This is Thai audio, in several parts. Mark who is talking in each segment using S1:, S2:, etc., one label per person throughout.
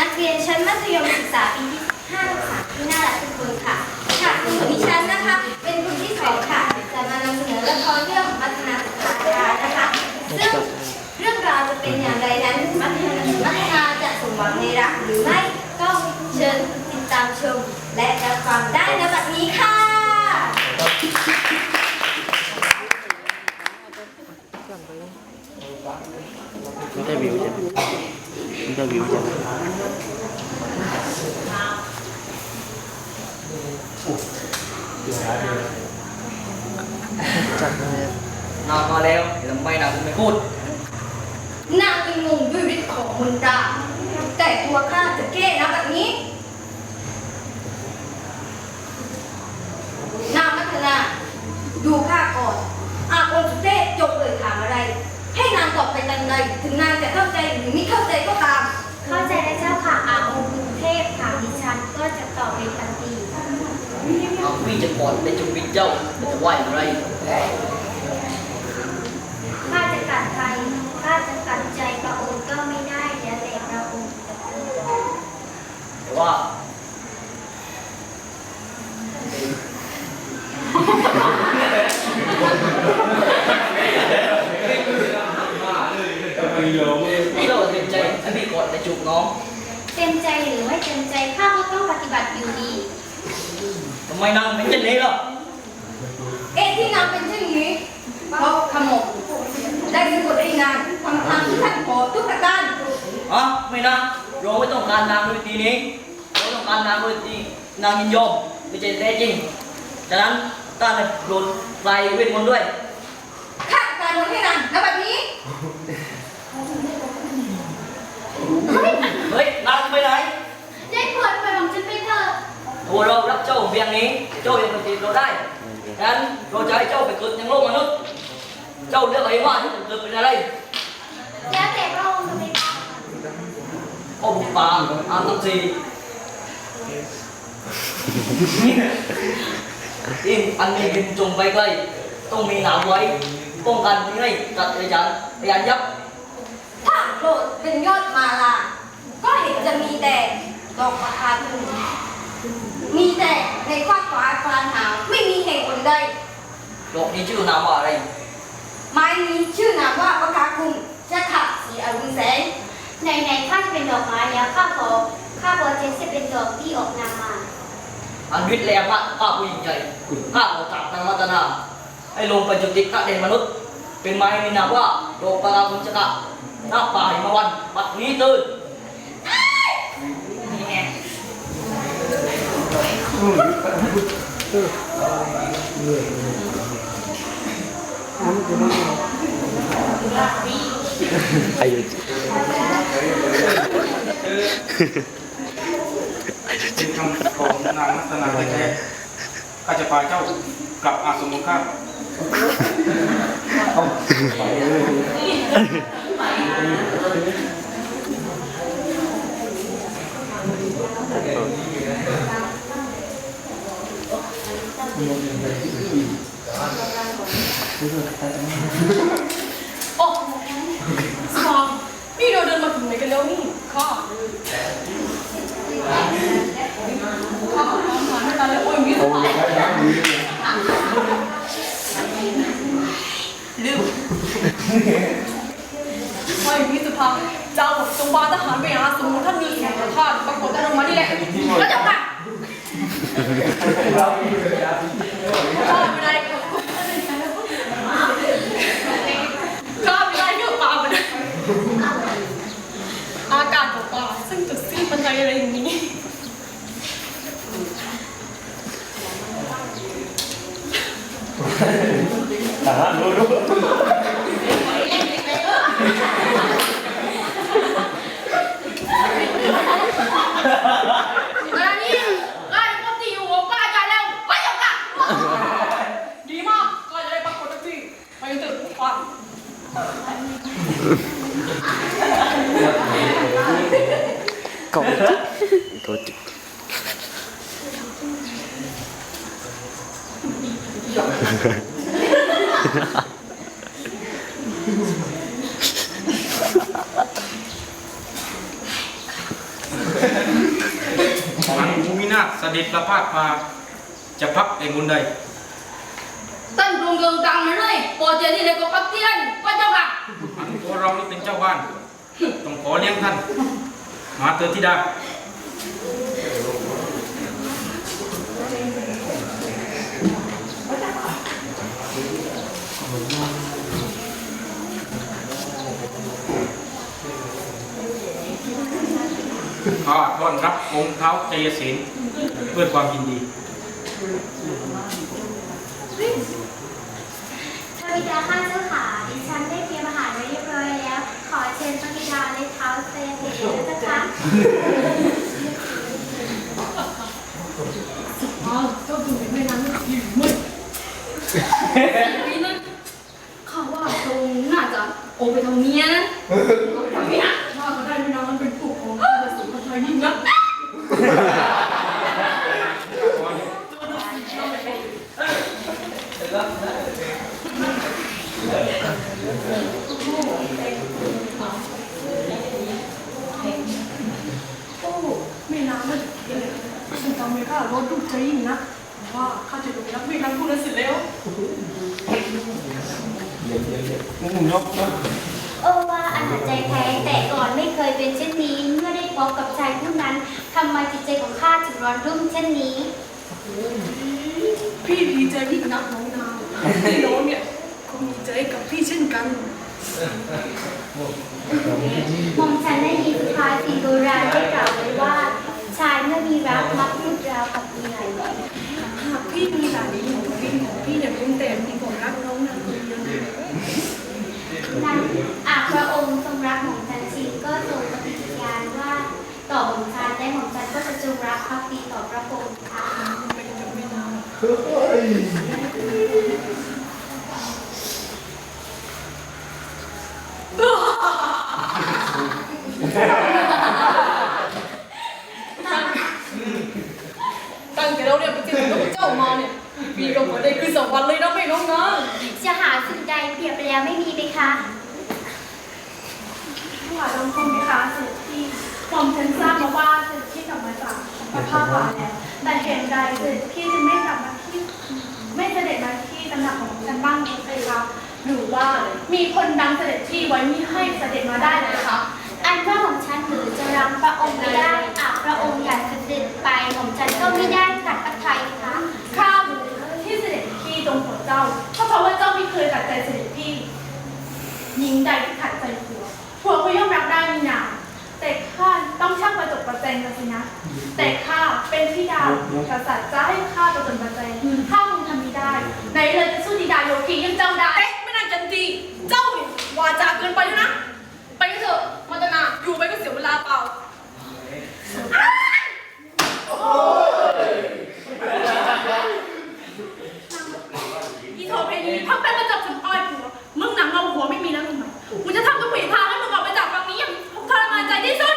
S1: นักเรียนชั้นมัธยมศึกษาปีที่5ทับ3ที่น่ารักทุกคนค่ะ ค่ะคุณดิฉันนะคะ เป็นคนที่สองค่ะจะมานำเสนอละครเรื่องมัทนาสุขารานะคะ ซึ่งเรื่องราวจะเป็นอย่างไรนั้นมัทนามัทนาจะสมหวังในรักหรือไม่ก็เชิญติดตามชม และรับฟังได้ในบัดนี้ค่ะ
S2: อินเตอร์วิวใช่ไหมอินเตอร์วิวใช่ไหม จัดเลย
S3: นอนมา แล้วเดี๋ยวทำไมนะคุณไม่พูด
S1: นางเป็นงงด้วยฤทธิ์ของมนตราแต่ตัวข้าจะแก้นะแบบนี้ นางมัทนา ดูข้าก่อน อาองค์สุเทพจบเลยถามอะไร ให้นางตอบไปทันใดถึงนางจะเข้าใจหรือไม่เข้าใจก็ตาม
S4: เข้าใจแล้วเจ้าค่ะอาองค์กรุงเทพถามดิฉันก็จะตอบในทันที
S3: เอาพี่จะกอดในจุบิดเจ้าจะไหวอะไร
S4: ข้าจะกัดใครข้าจะกัดใจพระองค์ก็ไม่ได้แล้วแต่พระองค์จะพูด
S3: แต่ว่าเจ้าเต็มใจให้พี่กอดในจุกน้อง
S4: เต็มใจหรือไม่เต็มใจข้าก็ต้องปฏิบัติอยู่ดี
S3: ทำไมนางเป็นเช่นนี้ล่ะ
S1: เอ๊ะที่นางเป็นเช่นนี้เพราะขโมกได้สะกดให้นางทำตามที่ท่านขอทุกประการ
S3: ฮะไม่นะเราไม่ต้องการนางโดยวิธีนี้เราต้องการนางโดยวิธีนางยินยอมไม่ใช่แท้จริงฉะนั้นต้านเลยโดนไล่เวทมนต์ด้วย
S1: ข้าการมนต์ให้นางณบัดนี้
S3: เฮ้ยนางจะไปไหน
S4: ได้โปรดปล่อยผมฉันไปเถอะ
S3: ตัวเรารับเจ้าเพียงนี้เจ้ายังปฏิเราได้ฉะนั้นเราจะให้เจ้าไปเกิดในโลกมนุษย์เจ้าเลือกเองว่าเจ้าจะเกิดเป็นอะไร
S4: แล้วแต่พระองค์จะไม่ท
S3: โอ้บุปผาอาตุสี อินอันนี้บินจงไปไกลต้องมีหนามไว้ ป้องกันไม่ให้กัดไอ้จันไอ้ยันยับ
S1: ถ้าโปรดเป็นยอดมาลา ก็เห็นจะมีแต่ดอกประทานคุณมีแต่ในกว้างขวางกลางหาวไม่มีแห่งคนใด
S3: ดอกนี้ชื่อนามว่าอะไร
S1: ไม้นี้ชื่อนามว่าประกาคุณจะขับสีอรุณแสง
S4: ในในข้าจะเป็นดอกไม้แล้วข้าขอ ข้าขอเจนจะเป็นดอกที่ออกนามมา
S3: อันวิทย์แรงมากข้าผู้หญิงใจข้าขอถามนางมัตนา ให้ลงไปจุติข้าเด่นมนุษย์ เป็นไม้มีนามว่าโลกปราคุญชกะหน้าป่าหิมวันปัดนี้ตื่นนี่ไง
S2: อายุ
S5: เป็น คำของนางรัตนาแท้ๆข้าจะพาเจ้ากลับอาสมของข้า
S6: โอ้สมองนี่เราเดินมาถึงไหนกันแล้วนี่ข้า ข้าทำงานไม่ทันแล้วโอ้ยมีสมองลืมโอ้ยมีสุภาพเจ้าจงบาทหารไปหาสมุนท่านมีแข่งกับข้าปรากฏแต่ลงมานี่แหละแล้วจะกลับข้าไม่ได้ข้าไม่ได้เกี่ยวปากมัน อากาศเปล่าๆซึ่งจะสิ้นบันไดอะไรอย่างนี้ อะไรนี่ไล่ปกติอยู่หัวป้าใจแล้วไปยังกันดีมากก็จะได้ปรากฏที่ไปเถอะฟัง
S2: กอจิกอจิ
S1: ข
S5: นาถ เสด็จประพาสมาจะพักในมุนใด
S6: ท่านกรุงเกิงตังมาเลยโปรเจกต์ที่ในกบปักเตียนพระเจ้าค่ะ
S5: อันตัวเรานี่เป็นเจ้าบ้าน ต้องขอเลี้ยงท่าน มาเตอธิดา ข้าต้อนรับองค์เท้าเจยศินเพื่อความยินดี
S4: พระบิดาข้าเจ้าขาดิฉันได้เตรียมอาหารไว้เรียบร้อยแล้ว ขอเชิญพระบิดาในเท้าเซนเดชเจ้าค่ะ
S6: อ้าวเจ้าดูเห็นไหมนั้นหิวมึนปีนั้นข้าว่าตรงน่าจะโอไปทางเมียนะทางเมียว่าก็ได้ไม่นานมันเป็นผู้ของพระสุภาชัยยิ่งนักโอ้ไม่นานมันฉันจำไม่ได้ รถลูกใจยิ่งนักว่าข้าจะดูนักไม่นานพูดแล้วเสร็จแล้ว
S4: โอว่าอันหัดใจแท้แต่ก่อนไม่เคยเป็นเช่นนี้ เมื่อได้พบกับชายผู้นั้นทำไมจิตใจของข้าถึงร้อนรุ่มเช่นนี้
S6: พี่ดีใจยิ่งนักน้องนาวพี่น้องเนี่ยก็มีใจกับพี่เช่นกัน
S4: หม่อมฉันได้ยินสุภาษิตโบราณได้กล่าวไว้ว่า ชายเมื่อมีรักมักพูดราวกับเมีย
S6: หากพี่มีหลานของพี่ของพี่เนี่ยเป็นแต่พี่ผมรักน้องนาวคนเดียว
S4: นั้นอาจพระองค์ทรงรักหม่อมฉันจริงก็ทรงปฏิญาณว่าต่อหม่อมฉันและหม่อมฉันก็จะจง รักภักดีต่อพระองค์ค่ะ
S6: ตั้งแต่เราเนี่ยไปเจอกับเจ้ามาเนี่ยพี่ก็เหมือนได้คือสวรรค์เลยนะไม่น้องนะ
S4: จะหาสิ่งใดเปรียบแล้วไม่มีไหมคะ
S7: ถวายบังคมไหมคะเสด็จพี่หม่อมฉันทราบมาว่าเสด็จพี่กลับมาจาก พระภาคป่าแล้วแต่เหตุใดเสด็จพี่จึงไม่กลับมาที่ไม่เสด็จมาที่ตำหนักของฉันบ้างเลยคะหรือว่ามีคนดังเสด็จพี่ไว้ไม่ให้เสด็จมาได้เลยคะ
S4: อันว่าหม่อมฉันหรือจะรังพระองค์ไม่ได้อาจพระองค์อยากเสด็จไปหม่อมฉันก็ไม่ได้ขัดพระทัยค่ะ
S7: ข้ารู้ที่เสด็จพี่ตรงหัวเจ้าก็เพราะว่าเจ้าไม่เคยขัดใจเสด็จพี่หญิงใดที่ขัดใจผัวผัวก็ย่อมรักได้มีนาแแต่ข้าเป็นธิดากษัตริย์จะให้ข้าประจบประแจงข้าคงทำไม่ได้ไหนเลยจะสู้ธิดาโยคียังเจ้าได้
S6: เอ๊ะไม่น่าจันทีเจ้าเนี่ยวาจาเกินไปแล้วนะ ไปกันเถอะมาตนาอยู่ไปก็เสียเวลาเปล่า
S7: อีโทเพนีถ้าเป็นมาจับฉันอ้อยผัว มึงหนังเงาหัวไม่มีแล้วมึงไหมกูจะทำทุกวิถีทางให้มึงออกไปจากวังนี้อย่างทรมานใจที่สุด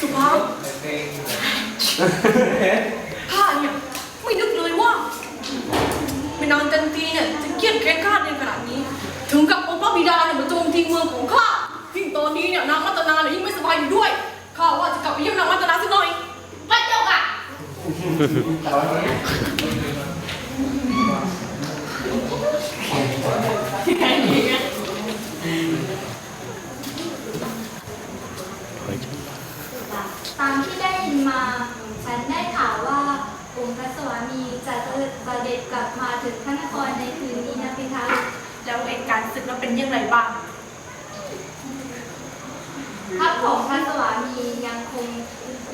S6: สุภาพข้าเนี่ยไม่นึกเลยว่าไม่นานจันทีเนี่ยจะเครียดแค้นข้าในขนาดนี้ ถึงกับองค์พระบิดาเนี่ยมาโจมตีเมืองของข้ายิ่งตอนนี้เนี่ยนางมัตนาเนี่ยยิ่งไม่สบายอยู่ด้วย ข้าว่าจะกลับไปเยี่ยมนางมัตนาสักหน่อย
S7: พระเจ้าค่ะ
S1: ตามที่ได้ยินมา ฉันได้ข่าวว่าองค์พระสวามีจะเสด็จกลับมาถึงพระนครในคืนนี้นะพี่คะ
S7: แล้วเหตุการณ์ศึกแล้วเป็นยังไงบ้าง
S1: ทัพของพระสวามียังคง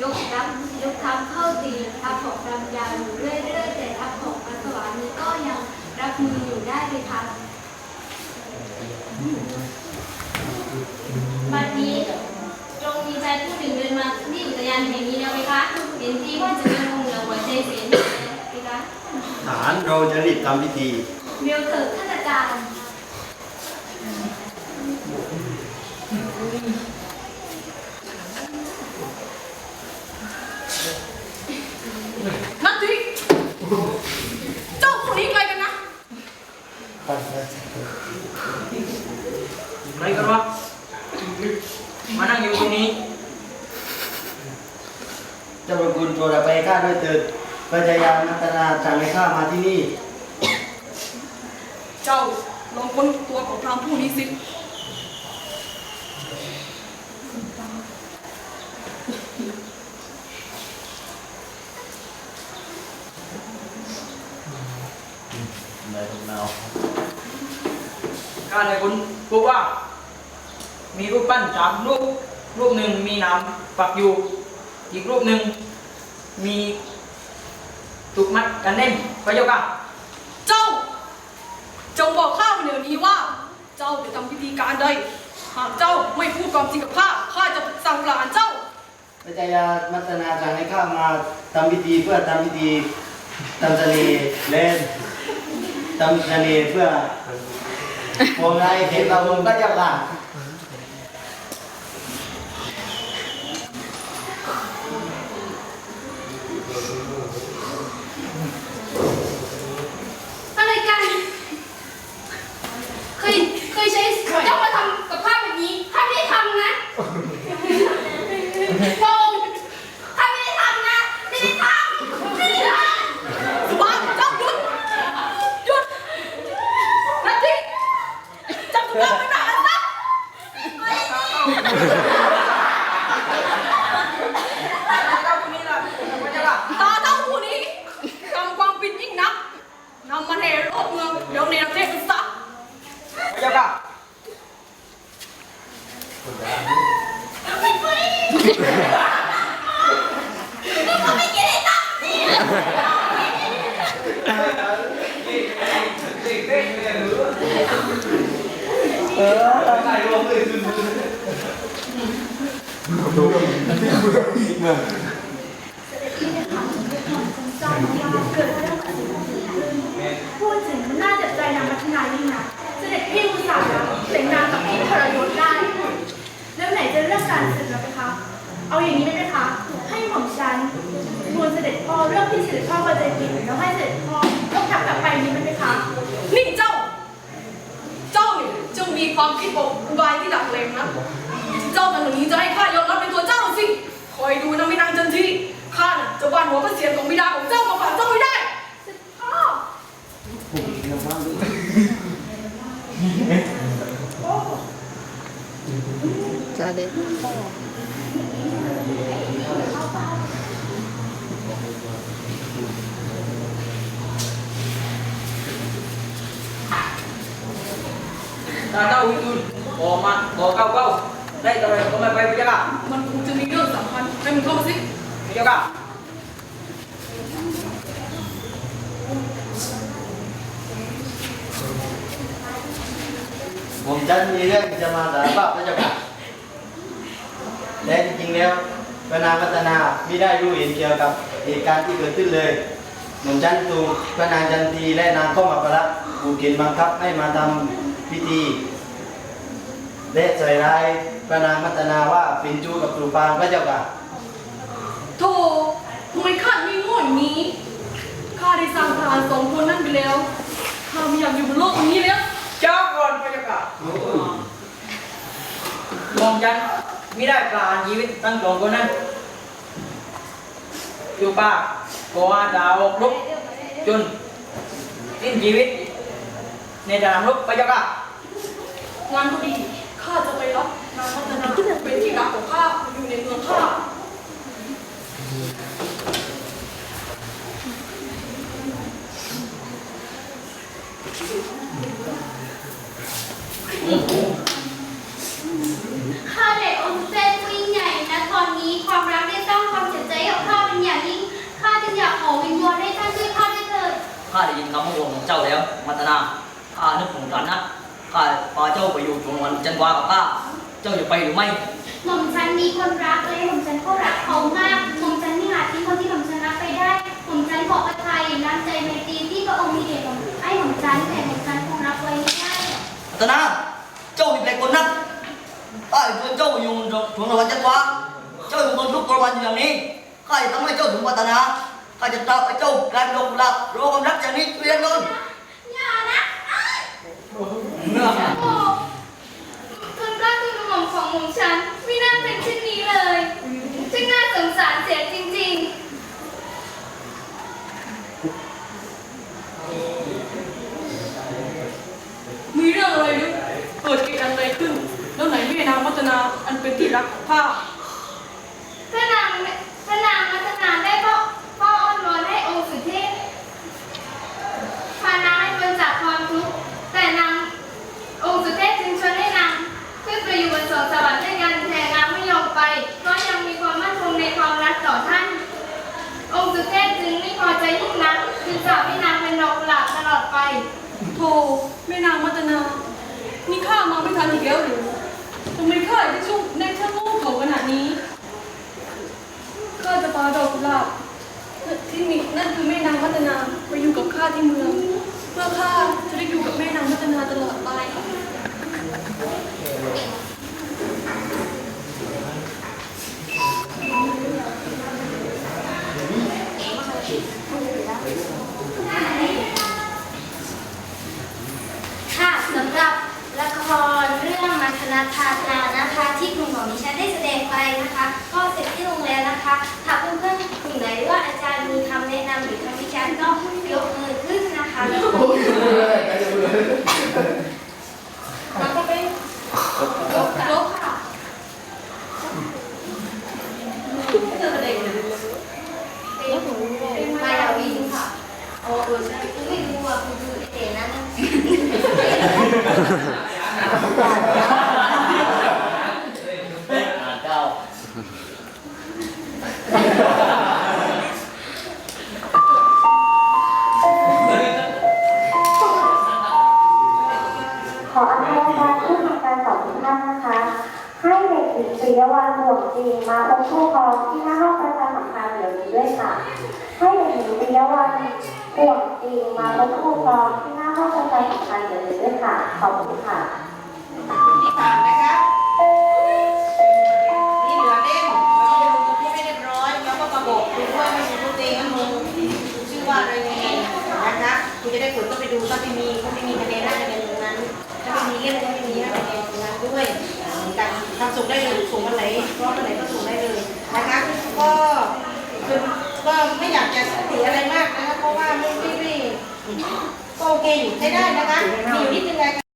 S1: ยกทัพยกทัพเข้าตีทัพของรำยาอยู่เรื่อยๆามีก็ยังรับมืออยู่ได้เลยค่ะบัดนี้ตรงมีใจผู้หนึ่งเดินมาที่อุทยานแห่งนี้แล้วไหมคะเห็นที่ว่าจะเป็นองค์เหนือหัวใจเสียนไหมคะ
S2: ฐานเราจะรีบทำพิธี
S1: เรียวเถิดท่านอาจารย์
S6: ข นัททีเจ้าคนนี้ใครกันนะ
S3: ใครกันวะมานั่งอยู่ตรงนี้
S2: เจ้าประคุณโปรดอภัยข้าด้วยเถิดพระจายานัตนาสั่งให้ข้ามาที่นี่
S6: เจ้าลองค้นตัวของพรามผู้นี้สิ
S3: ข้าเลยคุณพบว่า มีรูปปั้นสามรูปรูปหนึ่งมีน้ำปักอยู่ อีกรูปหนึ่งมีถูกมัดกันแน่นพระเจ้าค่ะ
S6: เจ้า จงบอกข้ามาเดี๋ยวนี้ว่า เจ้าจะทำพิธีการใดหากเจ้าไม่พูดความจริงกับข้าข้าจะสั่งประหารเจ้า
S2: พระจายานัตนาสั่งให้ข้ามาทำพิธีเพื่อทำพิธีทำทะเลเล่นทำทะเลเพื่อพวงไงเห็นเราลงก็เจ้าค่ะ
S4: อะไรกัน เคย เคยใช้เจ้ามาทำกับข้าแบบนี้ ข้าไม่ได้ทำนะพระองค์ข้าไม่ได้ทำนะ ไม่ได้ทำไม่ได้ทำ
S6: สุภาพเจ้าหยุด หยุดนาทีจับสุภาพไปประหารซะตาเจ้าผู้นี้ทำความผิดยิ่งนักนำมาแห่รอบเมืองเดี๋ยวในประเทศซะ
S3: พระเจ้าค่ะ เออดูเมือง
S7: พูดถึงน่าเจ็บใจนางมัทนายิ่งนะเสด็จพี่อุตส่าห์นะแต่งงานกับพี่ทรยศได้ แล้วไหนจะเรื่องการศึกแล้วไหมคะ เอาอย่างนี้ได้ไหมคะ ให้หม่อมฉัน ทูลเสด็จพ่อเรื่องที่เสด็จพ่อเข้าใจผิดแล้วให้เสด็จพ่อยกทัพกลับไปนี้ได้ไหมคะ
S6: นี่เจ้า เจ้าเนี่ยจงมีความคิดบอกอุบายที่หลักเลงนะ เจ้าทำอย่างนี้จะให้ข้ายอมรับเป็นตัวเจ้าสิ คอยดูนะไม่นางจันทีข้าน่ะจะวานหัวพระเศียรของบิดาของเจ้ามาฝากเจ้าไม่ได้
S7: เสด็จพ่อ
S3: ตาเจ้าอื่นๆบอกมาบอกเก้าเก้าได้ตอนไหนก็ไม่ไปพระเจ้าค่ะ
S6: มันคงจะมีเรื่องสำคัญให้มันเข้ามาสิ
S3: พระเจ้าค่ะ
S2: ผมฉันมีเรื่องจะมาสารภาพพระเจ้าค่ะและจริงๆแล้วพระนางรัตนาไม่ได้รู้เห็นเกี่ยวกับเหตุการณ์ที่เกิดขึ้นเลยผมฉันถูพระนางจันทีและนางข้อมาประผูกเข็นบังคับให้มาทำพิธี และใส่ร้ายพระนางรัตนาว่าเป็นชู้กับตูปางพระเจ้าค่ะ
S6: โธ่ทำไมข้าไม่โง่อย่างนี้ ข้าได้สร้างทหารสองคนนั่นไปแล้ว ข้าไม่อยากอยู่บนโลกนี้แล้ว
S3: เจ้าก่อนพระเจ้าค่ะมองฉันไม่ได้ปลาญชีวิตตั้งสองคนนั้นอยู่ป่าก็อาจจะออกรบจนสิ้นชีวิตในสนามรบพระเจ้าค่ะ
S6: งานก็ดี ข้าจะไปรับนางรัตนาเป็นที่รักของข้าอยู่ในเมืองข้า
S4: ข้าเด็กองค์เซนวิ่งใหญ่นะตอนนี้ความรักได้สร้างความเสียใจกับข้าเป็นอย่างยิ่งข้าจึงอยากขอวิงวอนให้ท่านช่วยข้าด้วยเถิด
S3: ข้าได้ยินคำพูดของเจ้าแล้ว มัตนาข้านึกสงสารนะ ข้าพาเจ้าไปอยู่จนวันจันทร์วากับข้าเจ้าจะไปหรือไม่
S4: หม่อมฉันมีคนรักและหม่อมฉันก็รักเขามาก หม่อมฉันไม่อาจทิ้งคนที่หม่อมฉันรักไปได้ หม่อมฉันขอประทานน้ำใจไมตรีที่พระองค์มีเดชให้หม่อมฉันแต่หม่อมฉันคงรับไว้ไม่ได้
S3: มัตนาเจ้ามีแต่คนนั้นไอ้เพื่อนเจ้าอยู่จนวันจันทร์วาขเจ้าอยู่บนทุกประวันอย่างนี้ข้าจะทำให้เจ้าถึงพัฒนาข้าจะตามไปเจ้าการดงหลับรอความรักอย่างนี้เรียนนน
S4: อย่านะ
S3: เนื้อหา
S4: โอ้คุณพระคุณกระหม่อมของหม่อมฉันไม่น่าเป็นเช่นนี้เลยช่างน่าสงสารเสียจริง
S6: มีเรื่องอะไรหรือเกิดเหตุการณ์อะไรขึ้น แล้วไหนแม่นางวัฒนาอันเป็นที่รักของข้า
S4: พระนางพระนางมัตนาได้พ่อพ่ออ้อนวอนให้องค์สุเทพพานางให้พ้นจากความทุกข์แต่นางองค์สุเทพจึงชวนให้นางขึ้นไปอยู่บนสวงสวรรค์ด้วยกันแต่นางไม่ยอมไปเพราะยังมีความมั่นคงในความรักต่อท่าน องค์สุเทพจึงไม่พอใจยิ่งนักจึงสาปให้นางเป็นดอกกุหลาบตลอดไป
S6: โธ แม่นางวัฒนา นี่ข้ามาไม่ทันอีกแล้วหรือทำไมข้าได้ช่วงในช่างโง่เขาขนาดนี้ข้าจะพาดอกกุหลาบที่มีนั่นคือแม่นางพัฒนาไปอยู่กับข้าที่เมือง เพื่อข้าจะได้อยู่กับแม่นางพัฒนาตลอดา
S1: สันธ์เลยวนี้
S6: ด้
S1: ว
S8: ยค่ะ ขอบคุณค่ะ
S9: ที่สามนะคะนี่เหลือเล่มเราจะลงตรงนี้ให้เรียบร้อยแล้วก็ประกบดูด้วยไม่มีรูปเองนะมึงชื่อว่าอะไรยังไงนะคะคุณจะได้ผลก็ไปดูถ้าไม่มีก็ไม่มีคะแนนหน่าจะเป็นตรงนั้นถ้าไม่มีเล่มก็ไม่มีคะแนนตรงนั้นด้วยเหมือนกันทำส่งได้เลยส่งวันไหนเพราะวันไหนก็ส่งได้เลยนะคะก็คือก็ไม่อยากจะติอะไรมากนะคะเพราะว่าไม่ไม่ไม่ ก็โอเคอยู่ใช้ได้นะคะ มีอยู่นิดนึงไงคะ